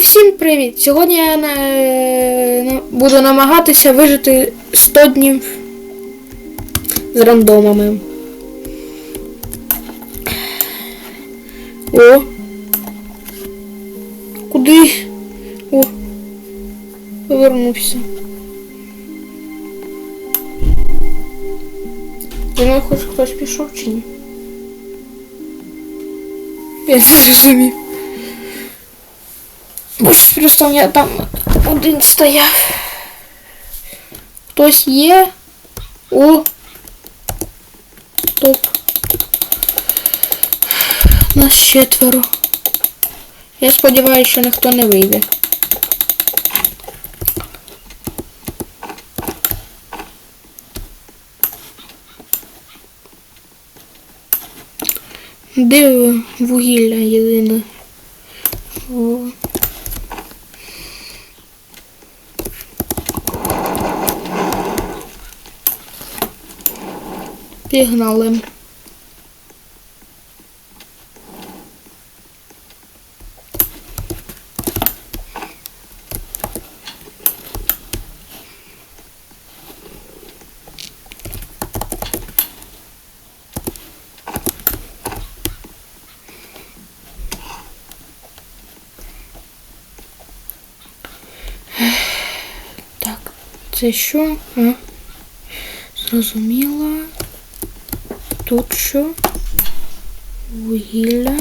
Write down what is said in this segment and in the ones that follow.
Всім привіт! Сьогодні я на- буду намагатися вижити 100 днів з рандомами. О! Куди? О! Повернувся. За мною хоч хтось пішов чи ні? Я не зрозумів. Ось просто я там один стояв. Хтось є. О! Топ. Нас четверо. Я сподіваюся, що ніхто не вийде. Де вугілля єдине? О. Пігнали. Так, це що? А? Зрозуміло. Тут що? Вугілля.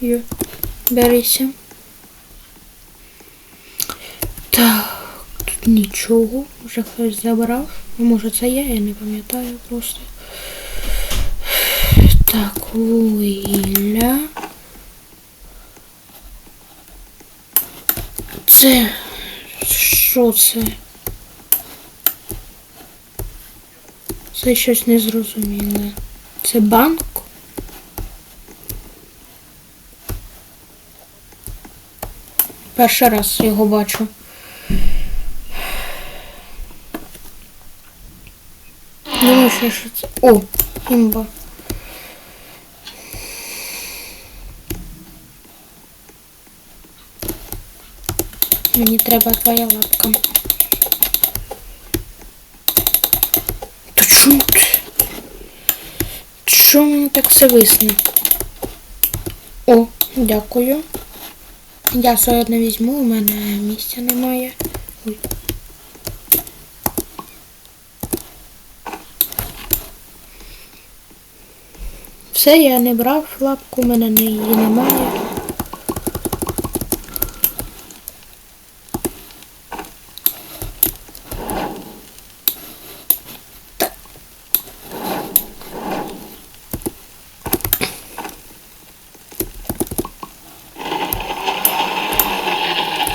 Йо, берися. Так, тут нічого. Вже хтось забрав. А може це я, я не пам'ятаю просто. Так, вугілля. Це що це? Це щось незрозуміле. Це банк? Перший раз його бачу. Думаю, що це. О, імба. Мені треба твоя лапка. Та чому ти? Чому мені так все висне? О, дякую. Я все одне візьму, у мене місця немає. Ой. Все, я не брав лапку, у мене не- її немає.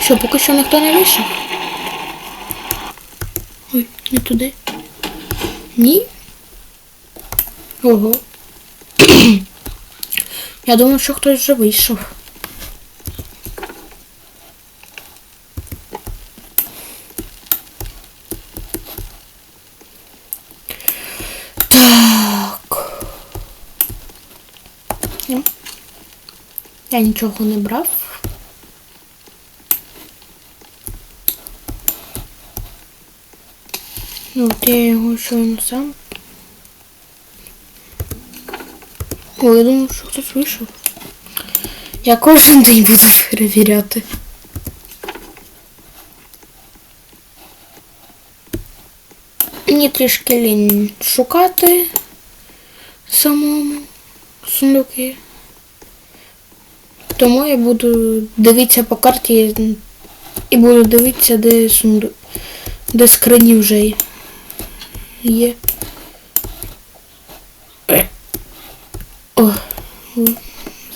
Що, поки що ніхто не вийшов? Ой, не туди. Ні? Ого. Я думав, що хтось вже вийшов. Так. Я нічого не брав. Ну, от я його щойно сам. О, я думав, що хтось вийшов. Я кожен день буду перевіряти. Мені трішки лінь шукати самому сундуки. Тому я буду дивитися по карті і буду дивитися, де сундук, де скрині вже є. О,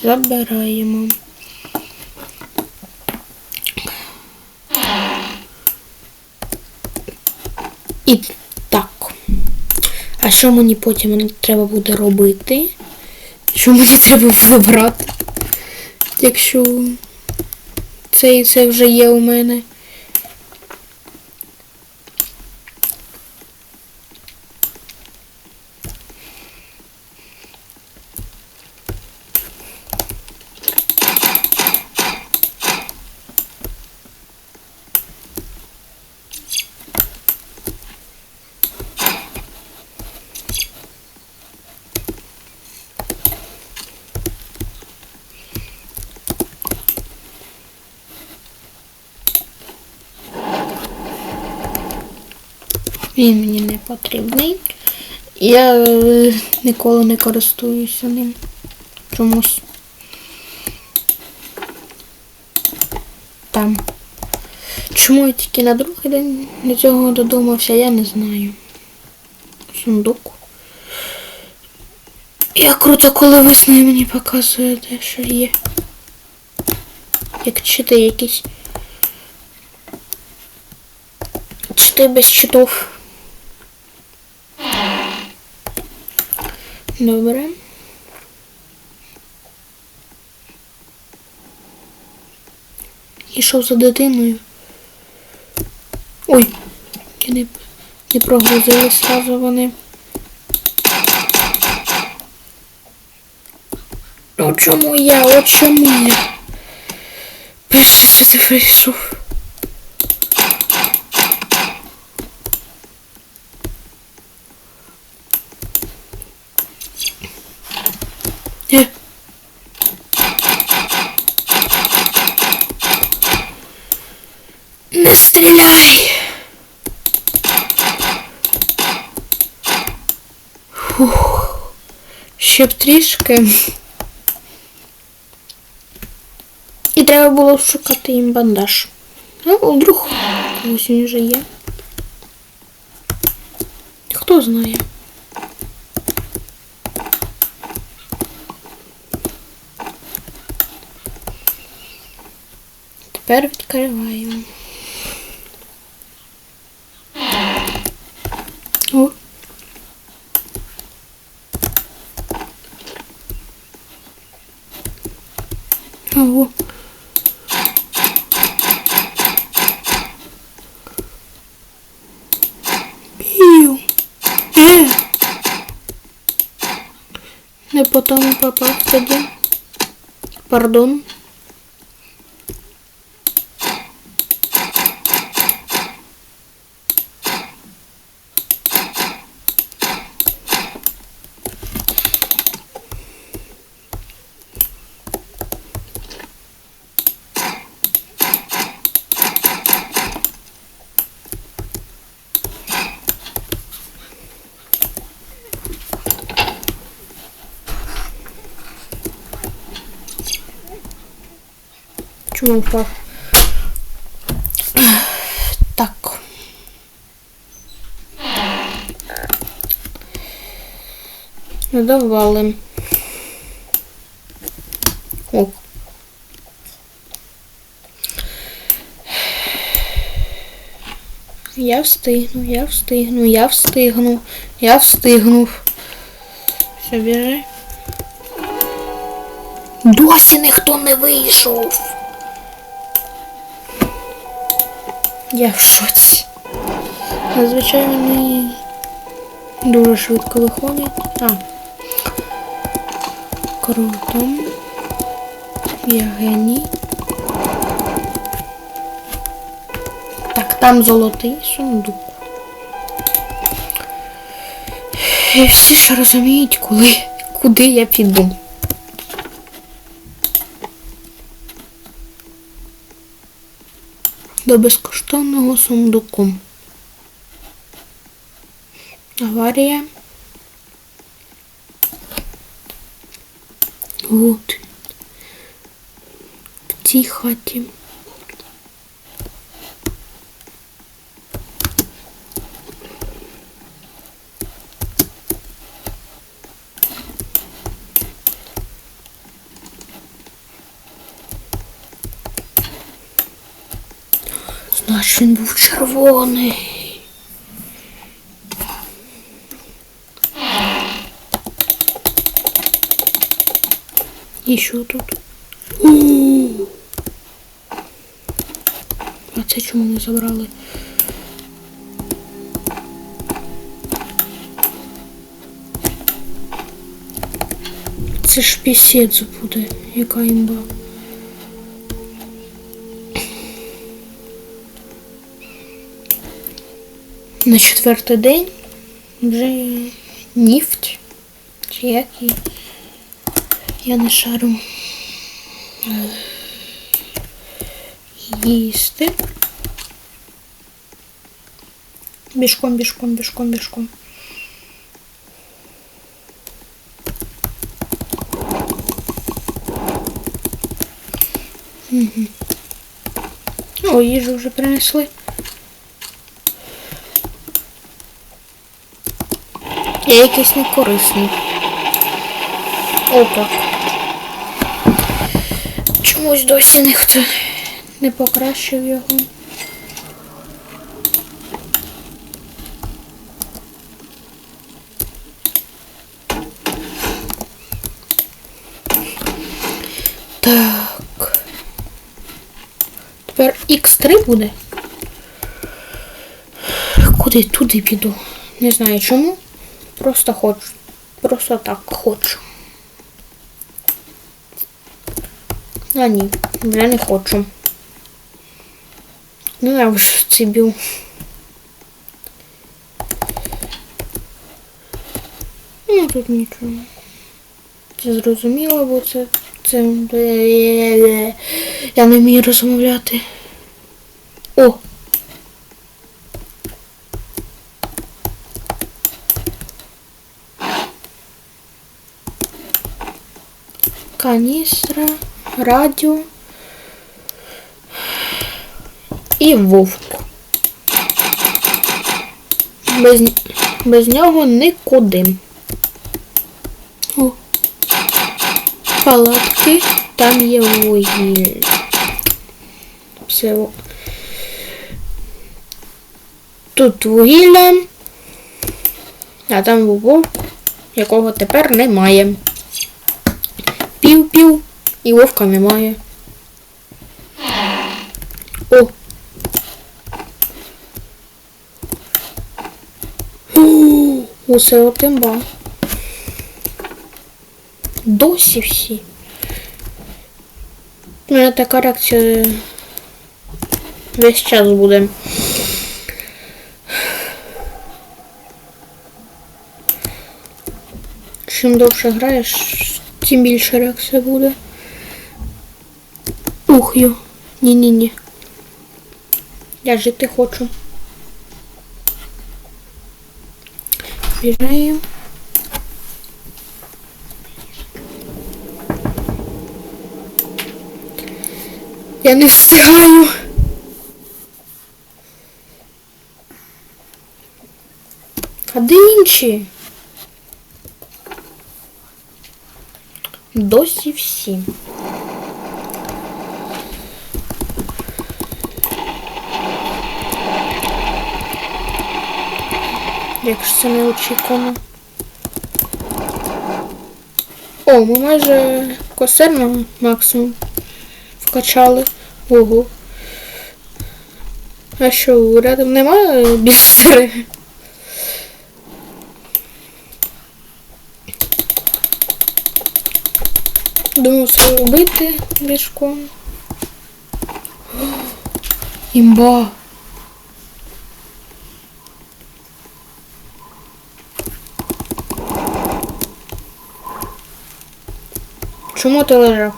забираємо. І так. А що мені потім треба буде робити? Що мені треба вибрати? Якщо це і це вже є у мене. Він мені не потрібний. Я е, ніколи не користуюся ним. Чомусь. Там. Чому я тільки на другий день до цього додумався, я не знаю. Сундук. Я круто, коли весни мені показує, де що є. Як чити якісь. Чити без читов. Добре. Ішов за дитиною. Ой, я не, не прогрузили сразу вони. О чому я? О чому я? Сюди прийшов. Е. Не стріляй. Фух. Ще б трішки. І треба було шукати їм бандаж. А вдруг ось він вже є. Хто знає? Тепер відкриваємо. О. Ого. Пів. Е. Не по тому попав тоді. Пардон. Чому впав? Так. Давали. О. Я встигну, я встигну, я встигну, я встигнув. Все, біжи. Досі ніхто не вийшов. Я в шоці. Зазвичай вони дуже швидко виходять. А. Круто. Я геній. Так, там золотий сундук. І всі ж розуміють, коли, куди я піду. До безкоштовного сундуку. Аварія. От. В цій хаті. Значить він був червоний. І що тут? У! А це чому не забрали? Це ж пісець буде, яка імба. На четвертий день вже нефть. Чи як її? Я не шару. Е, Їсти. Бішком, бішком, бішком, бішком. Угу. О, їжу вже принесли. Я якийсь некорисний. Опа. Чомусь досі ніхто не покращив його. Так. Тепер X3 буде. Куди туди піду? Не знаю чому. Просто хочу. Просто так хочу. А ні, вже не хочу. Ну я вже цей біл. Ну тут нічого. Це зрозуміло, бо це. Це. Я не вмію розмовляти. О! Каністра, радіо і вовк. Без, без нього нікуди. О. Палатки, там є вугілля. Все. Тут вугілля, а там вовк, якого тепер немає. Пів-пів. І вовка немає. О. Усе отимба. Досі всі. У мене така реакція весь час буде. Чим довше граєш, тим більше реакція буде. Ух йо. Ні-ні-ні. Я жити хочу. Біжаю. Я не встигаю. А де інші? Досі всі. Якщо це не очікувано. О, ми майже косер на максимум вкачали. Ого. А що, рядом немає бістери? Думаю, все робити бішком. Імба. Чому ти лежав?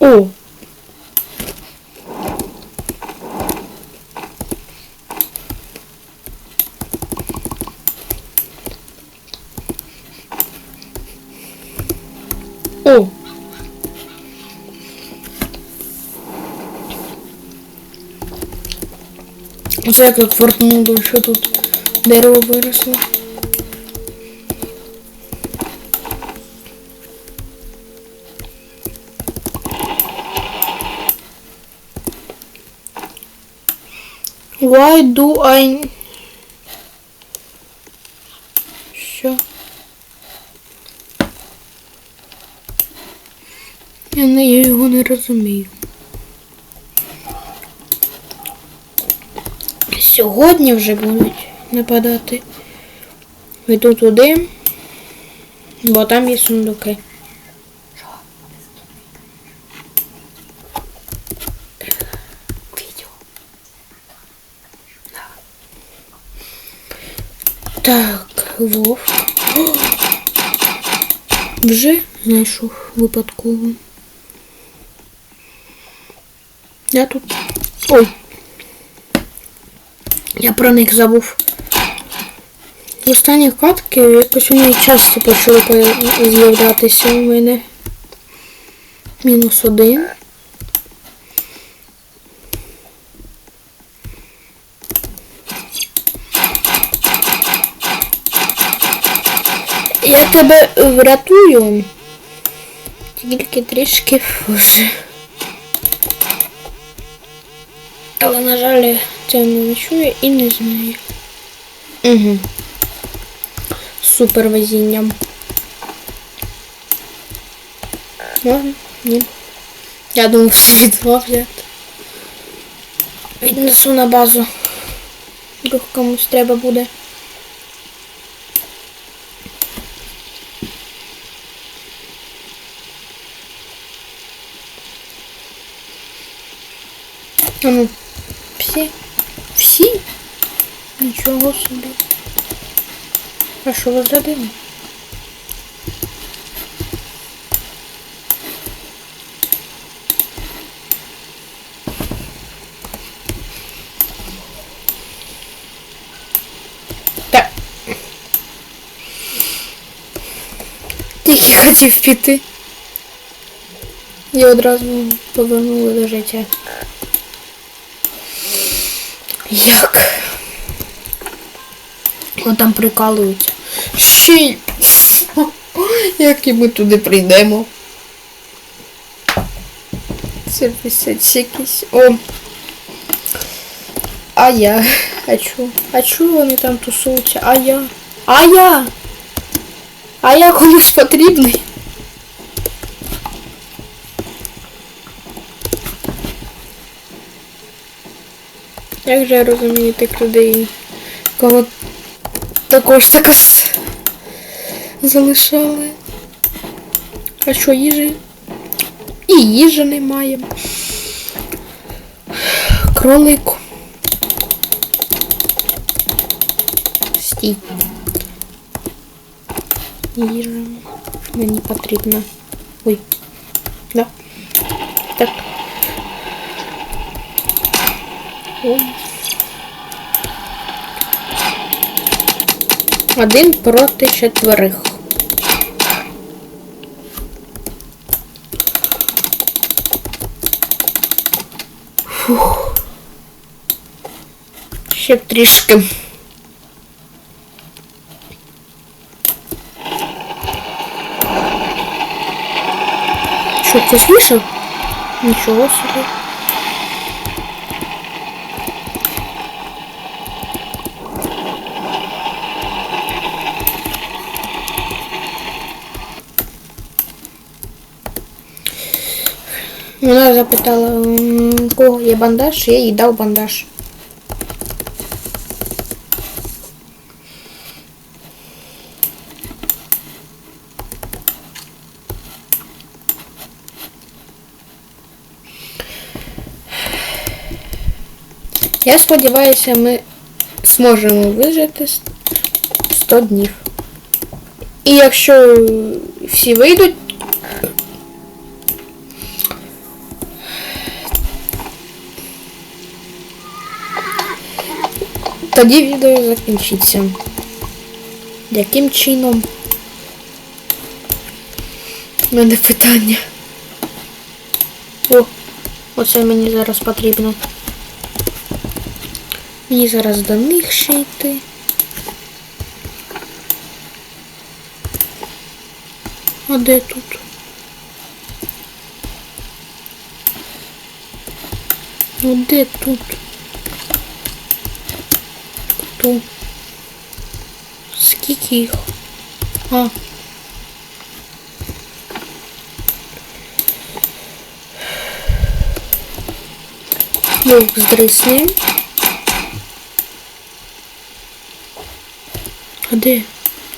О! Це як фортнуло, що тут дерево виросло. Why do I... Що? Я, я його не розумію. Сьогодні вже будуть нападати. Йду туди, бо там є сундуки. Так, Вовк. Вже знайшов випадково. Я тут... Ой! Я про них забув. В останній катки якось вони часто почали з'являтися у мене. Мінус один. Я тебе врятую. Тільки трішки позже. Але, на жаль, це не чує і не знає. Угу. Супер везінням. Можна? Ні. Я думав, собі два взяти. Віднесу на базу. Вдруг комусь треба буде. А ну, всі? Нічого собі. А що ви зробили? Так. Тільки хотів піти. І одразу повернули до життя. Як? О, там прикалуються. Ще як і ми туди прийдемо. Це писать якісь. О. А я. А чо? А чо вони там тусуються? А я? А я? А я комусь потрібний? Як же я розумію тих людей, кого також так залишали. А що їжі? І їжі немає. Кролик. Стій. Їжа. Мені потрібна. Ой. Да. Так. О. Один проти четверих. Фух. Ще трішки. Що, слышав? Нічого собі. запитала, м, у кого є бандаж, я їй дав бандаж. Я сподіваюся, ми зможемо вижити с- 100 днів. І якщо всі вийдуть, тоді відео закінчиться. Яким чином? У мене питання. О, оце мені зараз потрібно. Мені зараз до них ще йти. А де тут? Ну де тут? Хто? Скільки їх? А. Вовк здрисни. А де?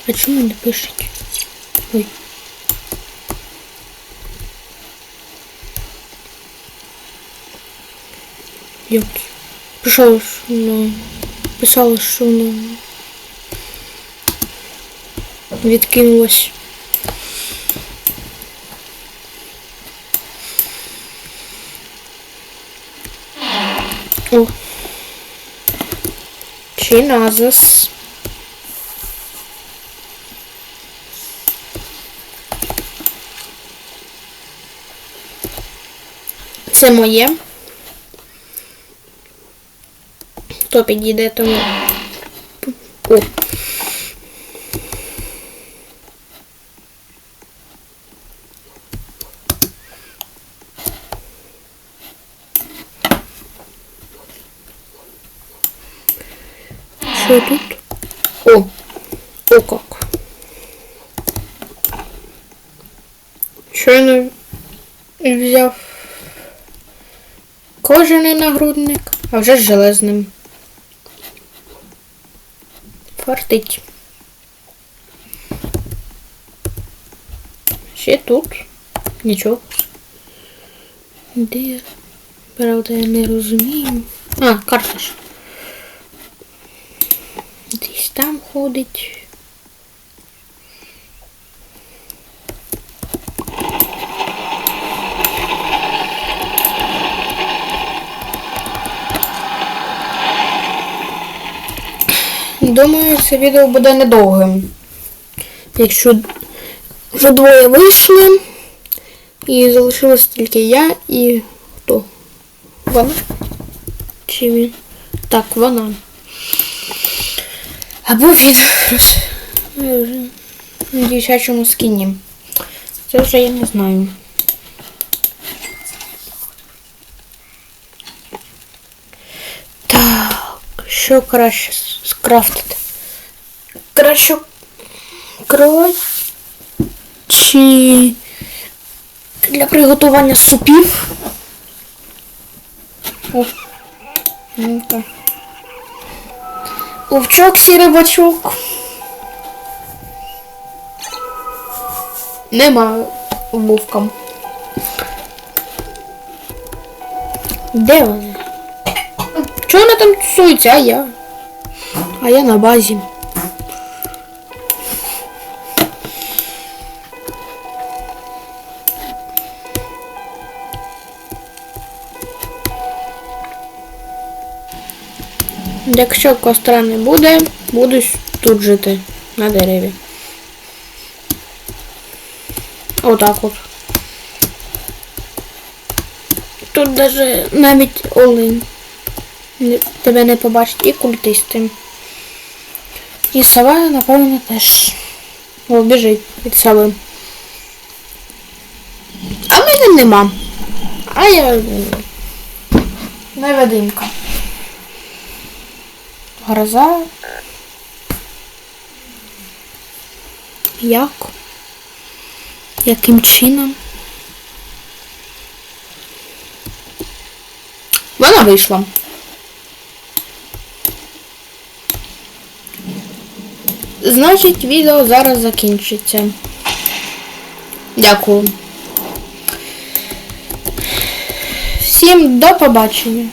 А чому не пишуть? Ой. Писало, що ну, писало, що ну. відкинулось. О. Чи назас. Це моє. Хто підійде тому? О. Що тут? О! О как. Щойно взяв кожаний нагрудник, а вже з железним. Фартить. Ще тут. Нічого. Де? я? Правда, я не розумію. А, карта ж. Десь там ходить. Думаю, це відео буде недовгим. Якщо вже двоє вийшли, і залишилось тільки я і хто? Вона? Чи він? Так, вона. Або він на дівчачому скіні. Це вже я не знаю. Так, що краще скрафтити? Краще чи для приготування супів? Ну-ка. Овчок, сірий бачок. Нема вовкам. Де вони? Чого вони там тусуються, а я? А я на базі. Якщо костра не буде, буду тут жити на дереві. Отак от. Тут даже навіть олень тебе не побачить і культисти. І сова, напевно, теж. О, біжить від сови. А мене нема. А я м, невидимка. Гроза. Як? Яким чином? Вона вийшла. Значить, відео зараз закінчиться. Дякую. Всім до побачення.